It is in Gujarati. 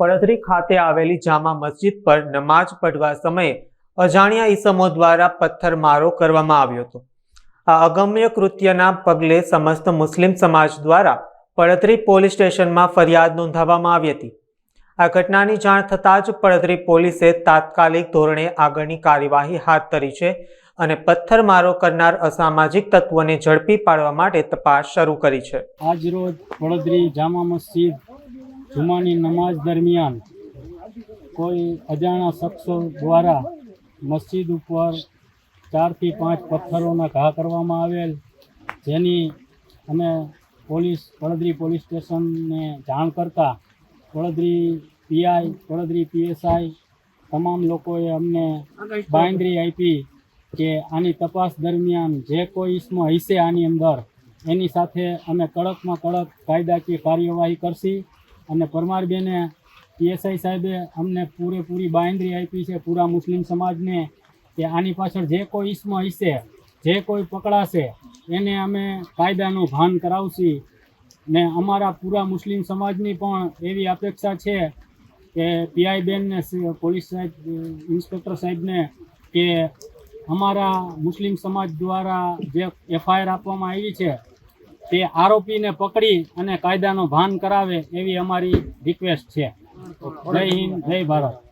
પડધરી ખાતે આવેલી જામા મસ્જિદ પર નમાજ પઢવા સમયે અજાણ્યા ઈસમો દ્વારા પથ્થરમારો કરવામાં આવ્યો હતો. આ અગમ્ય કૃત્યના પગલે સમસ્ત મુસ્લિમ સમાજ દ્વારા પડધરી પોલીસ સ્ટેશનમાં ફરિયાદ નોંધાવવામાં આવી હતી. આ ઘટનાની જાણ થતાં જ પડધરી પોલીસે તાત્કાલિક ધોરણે આગળની કાર્યવાહી હાથ ધરી છે અને પથ્થરમારો કરનાર અસામાજિક તત્વોને ઝડપી પાડવા માટે તપાસ શરૂ કરી છે. આજરોજ વડોદરી જામા મસ્જિદ જુમાની નમાઝ દરમિયાન કોઈ અજાણા શખ્સો દ્વારા મસ્જિદ ઉપર ચારથી પાંચ પથ્થરોના ઘા કરવામાં આવેલ, જેની અમે પોલીસ, વડોદરી પોલીસ સ્ટેશનને જાણ કરતાં વડોદરી પીઆઈ, વડોદરી પીએસઆઈ તમામ લોકોએ અમને બાંયધરી આપી કે આની તપાસ દરમિયાન જે કોઈ ઇસમો હશે આની અંદર, એની સાથે અમે કડકમાં કડક કાયદાકીય કાર્યવાહી કરશી. અને પરમારબેને પીએસઆઈ સાહેબે અમને પૂરેપૂરી બાંયધરી આપી છે પૂરા મુસ્લિમ સમાજને કે આની પાછળ જે કોઈ ઇસમો હશે, જે કોઈ પકડાશે, એને અમે કાયદાનું ભાન કરાવશી. ને અમારા પૂરા મુસ્લિમ સમાજની પણ એવી અપેક્ષા છે કે પીઆઈ બેનને પોલીસ સાહેબ, ઇન્સ્પેક્ટર સાહેબને કે અમારા મુસ્લિમ સમાજ દ્વારા જે એફઆઈઆર આપવામાં આવી છે તે આરોપીને પકડી અને કાયદાનો ભાન કરાવે એવી અમારી રિક્વેસ્ટ છે. જય હિન્દ, જય ભારત.